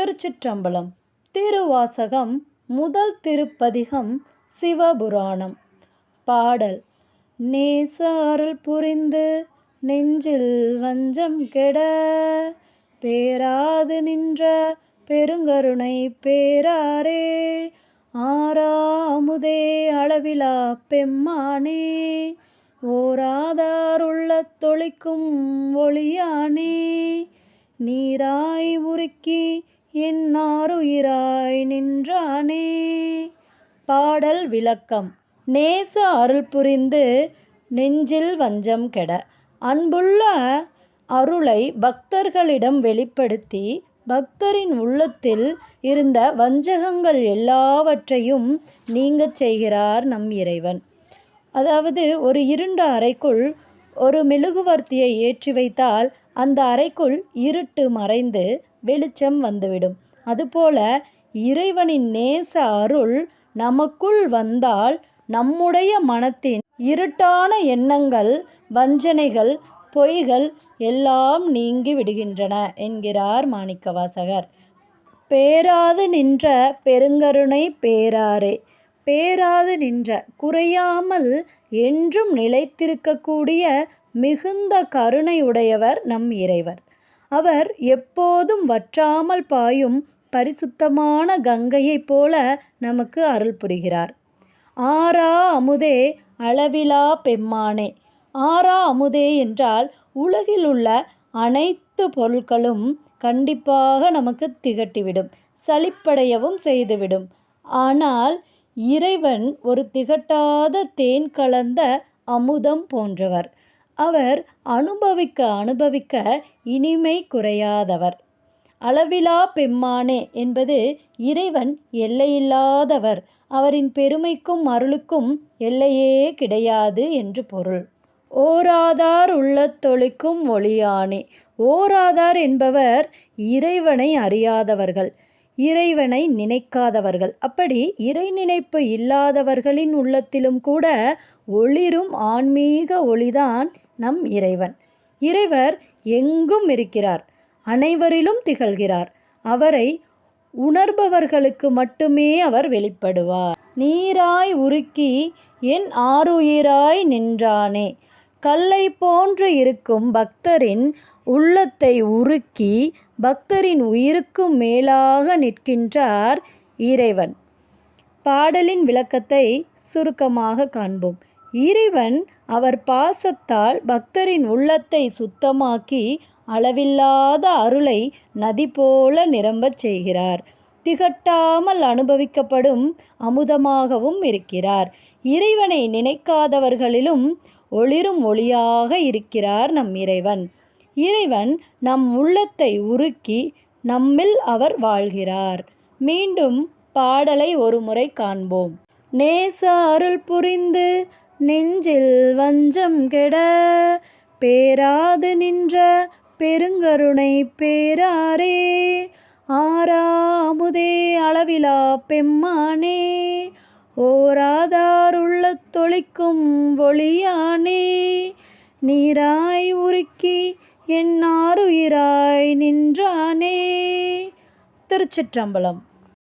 திருச்சிற்றம்பலம் திருவாசகம் முதல் திருப்பதிகம் சிவபுராணம். பாடல் நேச அருள் புரிந்து நெஞ்சில் வஞ்சம் கெட பேராது நின்ற பெருங்கருணை பேராரே ஆறாமுதே அளவிலா பெம்மானே ஓராதாருள்ள தொளிக்கும் ஒளியானே நீராய் உருக்கி என்னாருயிராய் நின்றானே. பாடல் விளக்கம். நேச அருள் புரிந்து நெஞ்சில் வஞ்சம் கெட. அன்புள்ள அருளை பக்தர்களிடம் வெளிப்படுத்தி பக்தரின் உள்ளத்தில் இருந்த வஞ்சகங்கள் எல்லாவற்றையும் நீங்கச் செய்கிறார் நம் இறைவன். அதாவது ஒரு இருண்ட அறைக்குள் ஒரு மெழுகுவர்த்தியை ஏற்றி வைத்தால் அந்த அறைக்குள் இருட்டு மறைந்து வெளிச்சம் வந்துவிடும். அதுபோல இறைவனின் நேச அருள் நமக்குள் வந்தால் நம்முடைய மனத்தின் இருட்டான எண்ணங்கள் வஞ்சனைகள் பொய்கள் எல்லாம் நீங்கி விடுகின்றன என்கிறார் மாணிக்கவாசகர். பேராது நின்ற பெருங்கருணை பேராரே. பேராது நின்ற குறையாமல் என்றும் நிலைத்திருக்கக்கூடிய மிகுந்த கருணையுடையவர் நம் இறைவர். அவர் எப்போதும் வற்றாமல் பாயும் பரிசுத்தமான கங்கையைப் போல நமக்கு அருள் புரிகிறார். ஆரா அமுதே அளவிலா பெம்மானே. ஆரா அமுதே என்றால் உலகில் உள்ள அனைத்து பொருட்களும் கண்டிப்பாக நமக்கு திகட்டிவிடும் சலிப்படையவும் செய்துவிடும். ஆனால் இறைவன் ஒரு திகட்டாத தேன் கலந்த அமுதம் போன்றவர். அவர் அனுபவிக்க அனுபவிக்க இனிமை குறையாதவர். அளவிலா பெம்மானே என்பது இறைவன் எல்லையில்லாதவர். அவரின் பெருமைக்கும் அருளுக்கும் எல்லையே கிடையாது என்று பொருள். ஓராதார் உள்ளத்தொழிக்கும் ஒளியானே. ஓராதார் என்பவர் இறைவனை அறியாதவர்கள். இறைவனை நினைக்காதவர்கள். அப்படி இறை நினைப்பு இல்லாதவர்களின் உள்ளத்திலும் கூட ஒளிரும் ஆன்மீக ஒளிதான் நம் இறைவன். இறைவர் எங்கும் இருக்கிறார் அனைவரிலும் திகழ்கிறார். அவரை உணர்பவர்களுக்கு மட்டுமே அவர் வெளிப்படுவார். நீராய் உருக்கி என் ஆருயிராய் நின்றானே கல்லை போன்று இருக்கும் பக்தரின் உள்ளத்தை உருக்கி பக்தரின் உயிருக்கும் மேலாக நிற்கின்றார் இறைவன். பாடலின் விளக்கத்தை சுருக்கமாக காண்போம். இறைவன் அவர் பாசத்தால் பக்தரின் உள்ளத்தை சுத்தமாக்கி அளவில்லாத அருளை நதி போல நிரம்பச் செய்கிறார். திகட்டாமல் அனுபவிக்கப்படும் அமுதமாகவும் இருக்கிறார். இறைவனை நினைக்காதவர்களிலும் ஒளிரும் ஒளியாக இருக்கிறார் நம் இறைவன். இறைவன் நம் உள்ளத்தை உருக்கி நம்மில் அவர் வாழ்கிறார். மீண்டும் பாடலை ஒரு முறை காண்போம். நேச அருள் புரிந்து நெஞ்சில் வஞ்சம் கெட பேராது நின்ற பெருங்கருணை பேராரே ஆறாமுதே அளவிலா பெம்மானே ஓராதார் உள்ளத் தொளிக்கும் ஒளியானே நீராய் உருக்கி என்னாருயிராய் நின்றானே. திருச்சிற்றம்பலம்.